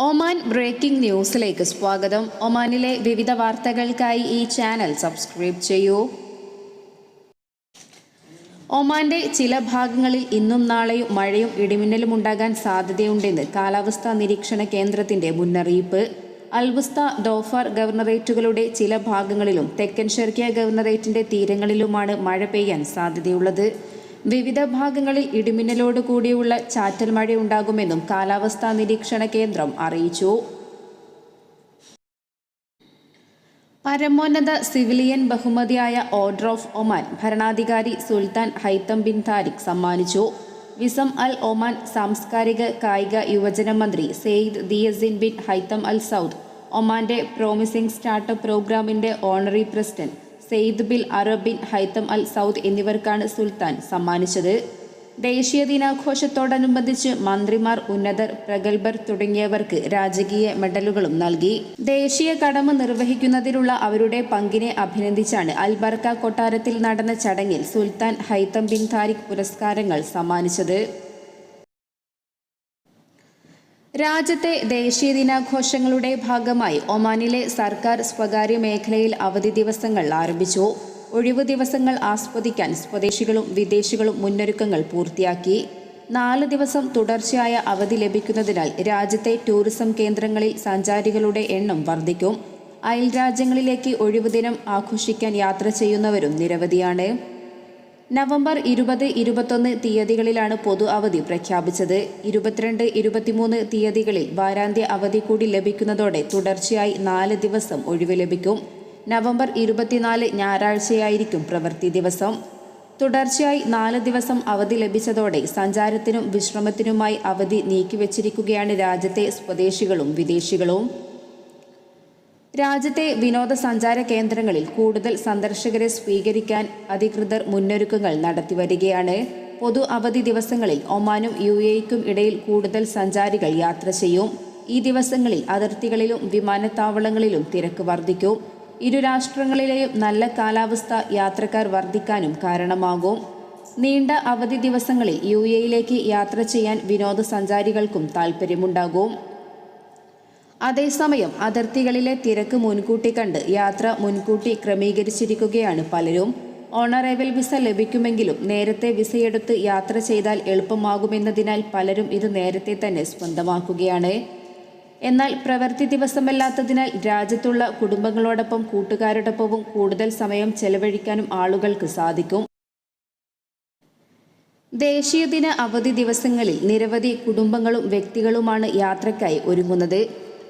Oman breaking ന്യൂസിലേക്ക് സ്വാഗതം. ഒമാനിലെ വിവിധ വാർത്തകൾക്കായി ഈ ചാനൽ സബ്സ്ക്രൈബ് ചെയ്യൂ. ഒമാന്റെ ചില ഭാഗങ്ങളിൽ ഇന്നും നാളെയും മഴയും ഇടിമിന്നലും ഉണ്ടാകാൻ സാധ്യതയുണ്ടെന്ന് കാലാവസ്ഥാ നിരീക്ഷണ കേന്ദ്രത്തിന്റെ മുന്നറിയിപ്പ്. അൽബുസ്ത ഡോഫർ ഗവർണറേറ്റുകളുടെ ചില ഭാഗങ്ങളിലും തെക്കൻ ഷെർക്കിയ ഗവർണറേറ്റിന്റെ തീരങ്ങളിലുമാണ് മഴ പെയ്യാൻ സാധ്യതയുള്ളത്. വിവിധ ഭാഗങ്ങളിൽ ഇടിമിന്നലോട് കൂടിയുള്ള ചാറ്റൽ മഴ ഉണ്ടാകുമെന്നും കാലാവസ്ഥാ നിരീക്ഷണ കേന്ദ്രം അറിയിച്ചു. പരമോന്നത സിവിലിയൻ ബഹുമതിയായ ഓർഡർ ഓഫ് ഒമാൻ ഭരണാധികാരി സുൽത്താൻ ഹൈത്തം ബിൻ താരിഖ് സമ്മാനിച്ചു. വിസം അൽ ഒമാൻ സാംസ്കാരിക കായിക യുവജന മന്ത്രി Sayyid Theyazin bin Haitham Al Said ഒമാന്റെ promising startup പ്രോഗ്രാമിന്റെ honorary president Sayyid Bilarab bin Haitham Al Said എന്നിവർക്കാണ് സുൽത്താൻ സമ്മാനിച്ചത്. ദേശീയ ദിനാഘോഷത്തോടനുബന്ധിച്ച് മന്ത്രിമാർ ഉന്നതർ പ്രഗത്ഭർ തുടങ്ങിയവർക്ക് രാജകീയ മെഡലുകളും നൽകി. ദേശീയ കടമ നിർവഹിക്കുന്നതിലുള്ള അവരുടെ പങ്കിനെ അഭിനന്ദിച്ചാണ് അൽബർക്ക കൊട്ടാരത്തിൽ നടന്ന ചടങ്ങിൽ സുൽത്താൻ ഹൈത്തം ബിൻ താരിഖ് പുരസ്കാരങ്ങൾ സമ്മാനിച്ചത്. രാജ്യത്തെ ദേശീയ ദിനാഘോഷങ്ങളുടെ ഭാഗമായി ഒമാനിലെ സർക്കാർ സ്വകാര്യ മേഖലയിൽ അവധി ദിവസങ്ങൾ ആരംഭിച്ചു. ഒഴിവു ദിവസങ്ങൾ ആസ്വദിക്കാൻ സ്വദേശികളും വിദേശികളും മുന്നൊരുക്കങ്ങൾ പൂർത്തിയാക്കി. നാല് ദിവസം തുടർച്ചയായ അവധി ലഭിക്കുന്നതിനാൽ രാജ്യത്തെ ടൂറിസം കേന്ദ്രങ്ങളിൽ സഞ്ചാരികളുടെ എണ്ണം വർദ്ധിക്കും. അയൽ രാജ്യങ്ങളിലേക്ക് ഒഴിവുദിനം ആഘോഷിക്കാൻ യാത്ര ചെയ്യുന്നവരും നിരവധിയാണ്. നവംബർ ഇരുപത് ഇരുപത്തൊന്ന് തീയതികളിലാണ് പൊതു അവധി പ്രഖ്യാപിച്ചത്. ഇരുപത്തിരണ്ട് ഇരുപത്തിമൂന്ന് തീയതികളിൽ വാരാന്ത്യ അവധി കൂടി ലഭിക്കുന്നതോടെ തുടർച്ചയായി നാല് ദിവസം ഒഴിവ് ലഭിക്കും. നവംബർ ഇരുപത്തിനാല് ഞായറാഴ്ചയായിരിക്കും പ്രവൃത്തി ദിവസം. തുടർച്ചയായി നാല് ദിവസം അവധി ലഭിച്ചതോടെ സഞ്ചാരത്തിനും വിശ്രമത്തിനുമായി അവധി നീക്കിവച്ചിരിക്കുകയാണ് രാജ്യത്തെ സ്വദേശികളും വിദേശികളും. രാജ്യത്തെ വിനോദസഞ്ചാര കേന്ദ്രങ്ങളിൽ കൂടുതൽ സന്ദർശകരെ സ്വീകരിക്കാൻ അധികൃതർ മുന്നൊരുക്കങ്ങൾ നടത്തിവരികയാണ്. പൊതു അവധി ദിവസങ്ങളിൽ ഒമാനും യു എക്കും ഇടയിൽ കൂടുതൽ സഞ്ചാരികൾ യാത്ര ചെയ്യും. ഈ ദിവസങ്ങളിൽ അതിർത്തികളിലും വിമാനത്താവളങ്ങളിലും തിരക്ക് വർദ്ധിക്കും. ഇരു രാഷ്ട്രങ്ങളിലെയും നല്ല കാലാവസ്ഥ യാത്രക്കാർ വർദ്ധിക്കാനും കാരണമാകും. നീണ്ട അവധി ദിവസങ്ങളിൽ യു എയിലേക്ക് യാത്ര ചെയ്യാൻ വിനോദസഞ്ചാരികൾക്കും താൽപ്പര്യമുണ്ടാകും. അതേസമയം അതിർത്തികളിലെ തിരക്ക് മുൻകൂട്ടി കണ്ട് യാത്ര മുൻകൂട്ടി ക്രമീകരിച്ചിരിക്കുകയാണ് പലരും. ഓണറേവൽ വിസ ലഭിക്കുമെങ്കിലും നേരത്തെ വിസയെടുത്ത് യാത്ര ചെയ്താൽ എളുപ്പമാകുമെന്നതിനാൽ പലരും ഇത് നേരത്തെ തന്നെ സ്വന്തമാക്കുകയാണ്. എന്നാൽ പ്രവൃത്തി ദിവസമല്ലാത്തതിനാൽ രാജ്യത്തുള്ള കുടുംബങ്ങളോടൊപ്പം കൂട്ടുകാരോടൊപ്പവും കൂടുതൽ സമയം ചെലവഴിക്കാനും ആളുകൾക്ക് സാധിക്കും. ദേശീയ ദിന അവധി ദിവസങ്ങളിൽ നിരവധി കുടുംബങ്ങളും വ്യക്തികളുമാണ് യാത്രയ്ക്കായി ഒരുങ്ങുന്നത്.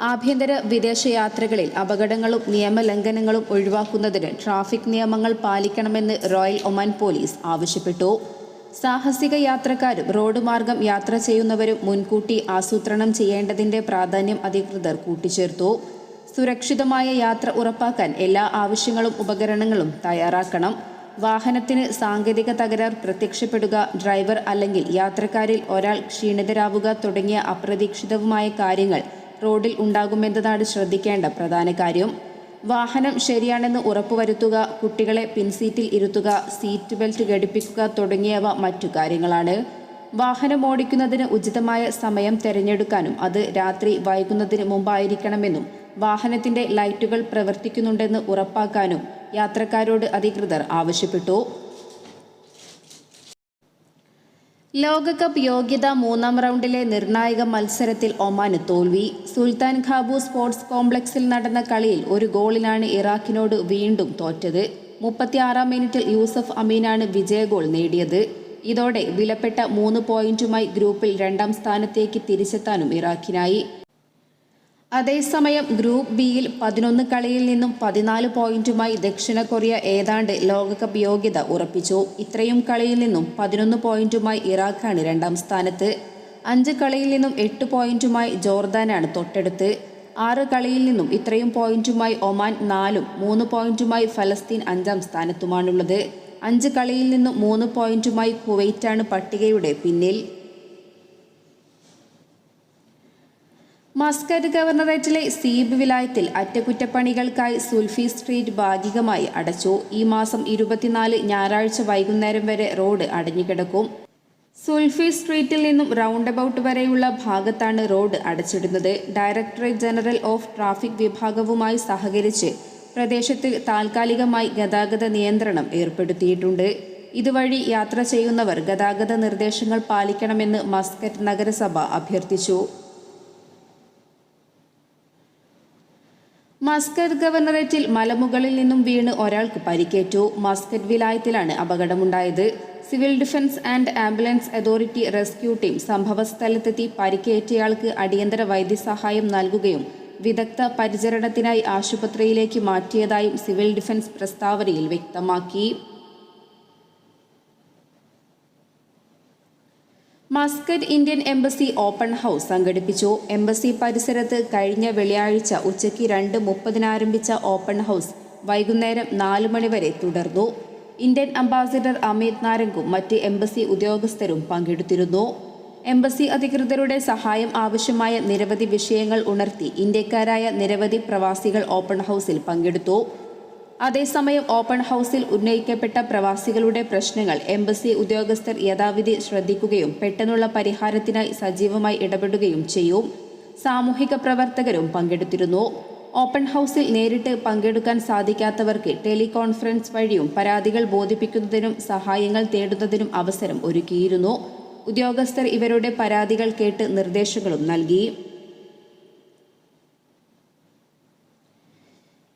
ആഭ്യന്തര വിദേശ യാത്രകളിൽ അപകടങ്ങളും നിയമലംഘനങ്ങളും ഒഴിവാക്കുന്നതിന് ട്രാഫിക് നിയമങ്ങൾ പാലിക്കണമെന്ന് റോയൽ ഒമാൻ പോലീസ് ആവശ്യപ്പെട്ടു. സാഹസിക യാത്രക്കാരും റോഡ് മാർഗം യാത്ര ചെയ്യുന്നവരും മുൻകൂട്ടി ആസൂത്രണം ചെയ്യേണ്ടതിന്റെ പ്രാധാന്യം അധികൃതർ കൂട്ടിച്ചേർത്തു. സുരക്ഷിതമായ യാത്ര ഉറപ്പാക്കാൻ എല്ലാ ആവശ്യങ്ങളും ഉപകരണങ്ങളും തയ്യാറാക്കണം. വാഹനത്തിന് സാങ്കേതിക തകരാർ പ്രത്യക്ഷപ്പെടുക ഡ്രൈവർ അല്ലെങ്കിൽ യാത്രക്കാരിൽ ഒരാൾ ക്ഷീണിതരാവുക തുടങ്ങിയ അപ്രതീക്ഷിതവുമായ കാര്യങ്ങൾ റോഡിൽ ഉണ്ടാകുമെന്നതാണ് ശ്രദ്ധിക്കേണ്ട പ്രധാന കാര്യം. വാഹനം ശരിയാണെന്ന് ഉറപ്പുവരുത്തുക കുട്ടികളെ പിൻസീറ്റിൽ ഇരുത്തുക സീറ്റ് ബെൽറ്റ് ഘടിപ്പിക്കുക തുടങ്ങിയവ മറ്റു കാര്യങ്ങളാണ്. വാഹനം ഓടിക്കുന്നതിന് ഉചിതമായ സമയം തിരഞ്ഞെടുക്കാനും അത് രാത്രി വൈകുന്നതിന് മുമ്പായിരിക്കണമെന്നും വാഹനത്തിന്റെ ലൈറ്റുകൾ പ്രവർത്തിക്കുന്നുണ്ടെന്ന് ഉറപ്പാക്കാനും യാത്രക്കാരോട് അധികൃതർ ആവശ്യപ്പെട്ടു. ലോകകപ്പ് യോഗ്യത മൂന്നാം റൗണ്ടിലെ നിർണായക മത്സരത്തിൽ ഒമാന് തോൽവി. സുൽത്താൻ ഖാബു സ്പോർട്സ് കോംപ്ലക്സിൽ നടന്ന കളിയിൽ ഒരു ഗോളിനാണ് ഇറാഖിനോട് വീണ്ടും തോറ്റത്. മുപ്പത്തിയാറാം മിനിറ്റിൽ യൂസഫ് അമീനാണ് വിജയ ഗോൾ നേടിയത്. ഇതോടെ വിലപ്പെട്ട മൂന്ന് പോയിന്റുമായി ഗ്രൂപ്പിൽ രണ്ടാം സ്ഥാനത്തേക്ക് തിരിച്ചെത്താനും ഇറാഖിനായി. അതേസമയം ഗ്രൂപ്പ് ബിയിൽ പതിനൊന്ന് കളിയിൽ നിന്നും പതിനാല് പോയിന്റുമായി ദക്ഷിണ കൊറിയ ഏതാണ്ട് ലോകകപ്പ് യോഗ്യത ഉറപ്പിച്ചു. ഇത്രയും കളിയിൽ നിന്നും പതിനൊന്ന് പോയിന്റുമായി ഇറാഖാണ് രണ്ടാം സ്ഥാനത്ത്. അഞ്ച് കളിയിൽ നിന്നും എട്ട് പോയിന്റുമായി ജോർദാനാണ് തൊട്ടടുത്ത്. ആറ് കളിയിൽ നിന്നും ഇത്രയും പോയിന്റുമായി ഒമാൻ നാലും മൂന്ന് പോയിന്റുമായി ഫലസ്തീൻ അഞ്ചാം സ്ഥാനത്തുമാണുള്ളത്. അഞ്ച് കളിയിൽ നിന്നും മൂന്ന് പോയിന്റുമായി കുവൈറ്റാണ് പട്ടികയുടെ പിന്നിൽ. മസ്കറ്റ് ഗവർണറേറ്റിലെ സീബ് വിലായത്തിൽ അറ്റകുറ്റപ്പണികൾക്കായി സുൽഫി സ്ട്രീറ്റ് ഭാഗികമായി അടച്ചു. ഈ മാസം ഇരുപത്തിനാല് ഞായറാഴ്ച വൈകുന്നേരം വരെ റോഡ് അടഞ്ഞുകിടക്കും. സുൽഫി സ്ട്രീറ്റിൽ നിന്നും റൗണ്ട് അബൌട്ട് വരെയുള്ള ഭാഗത്താണ് റോഡ് അടച്ചിടുന്നത്. ഡയറക്ടറേറ്റ് ജനറൽ ഓഫ് ട്രാഫിക് വിഭാഗവുമായി സഹകരിച്ച് പ്രദേശത്തിൽ താൽക്കാലികമായി ഗതാഗത നിയന്ത്രണം ഏർപ്പെടുത്തിയിട്ടുണ്ട്. ഇതുവഴി യാത്ര ചെയ്യുന്നവർ ഗതാഗത നിർദ്ദേശങ്ങൾ പാലിക്കണമെന്ന് മസ്കറ്റ് നഗരസഭ അഭ്യർത്ഥിച്ചു. മസ്കറ്റ് ഗവർണറേറ്റിൽ മലമുകളിൽ നിന്നും വീണ് ഒരാൾക്ക് പരിക്കേറ്റു. മസ്കറ്റ് വിലായത്തിലാണ് അപകടമുണ്ടായത്. Civil defence and ambulance authority rescue team സംഭവസ്ഥലത്തെത്തി പരിക്കേറ്റയാൾക്ക് അടിയന്തര വൈദ്യസഹായം നൽകുകയും വിദഗ്ധ പരിചരണത്തിനായി ആശുപത്രിയിലേക്ക് മാറ്റിയതായും സിവിൽ ഡിഫൻസ് പ്രസ്താവനയിൽ വ്യക്തമാക്കി. Muscat Indian embassy open house സംഘടിപ്പിച്ചു. എംബസി പരിസരത്ത് കഴിഞ്ഞ വെള്ളിയാഴ്ച ഉച്ചയ്ക്ക് രണ്ട് മുപ്പതിനാരംഭിച്ച ഓപ്പൺ ഹൗസ് വൈകുന്നേരം നാല് മണിവരെ തുടർന്നു. ഇന്ത്യൻ അംബാസിഡർ അമിത് നാരംഗും മറ്റ് എംബസി ഉദ്യോഗസ്ഥരും പങ്കെടുത്തിരുന്നു. എംബസി അധികൃതരുടെ സഹായം ആവശ്യമായ നിരവധി വിഷയങ്ങൾ ഉണർത്തി ഇന്ത്യക്കാരായ നിരവധി പ്രവാസികൾ ഓപ്പൺ ഹൗസിൽ പങ്കെടുത്തു. അതേസമയം ഓപ്പൺ ഹൗസിൽ ഉന്നയിക്കപ്പെട്ട പ്രവാസികളുടെ പ്രശ്നങ്ങൾ എംബസി ഉദ്യോഗസ്ഥർ യഥാവിധി ശ്രദ്ധിക്കുകയും പെട്ടെന്നുള്ള പരിഹാരത്തിനായി സജീവമായി ഇടപെടുകയും ചെയ്യും. സാമൂഹിക പ്രവർത്തകരും പങ്കെടുത്തിരുന്നു. ഓപ്പൺ ഹൗസിൽ നേരിട്ട് പങ്കെടുക്കാൻ സാധിക്കാത്തവർക്ക് ടെലികോൺഫറൻസ് വഴിയും പരാതികൾ ബോധിപ്പിക്കുന്നതിനും സഹായങ്ങൾ തേടുന്നതിനും അവസരം ഒരുക്കിയിരുന്നു. ഉദ്യോഗസ്ഥർ ഇവരുടെ പരാതികൾ കേട്ട് നിർദ്ദേശങ്ങളും നൽകി.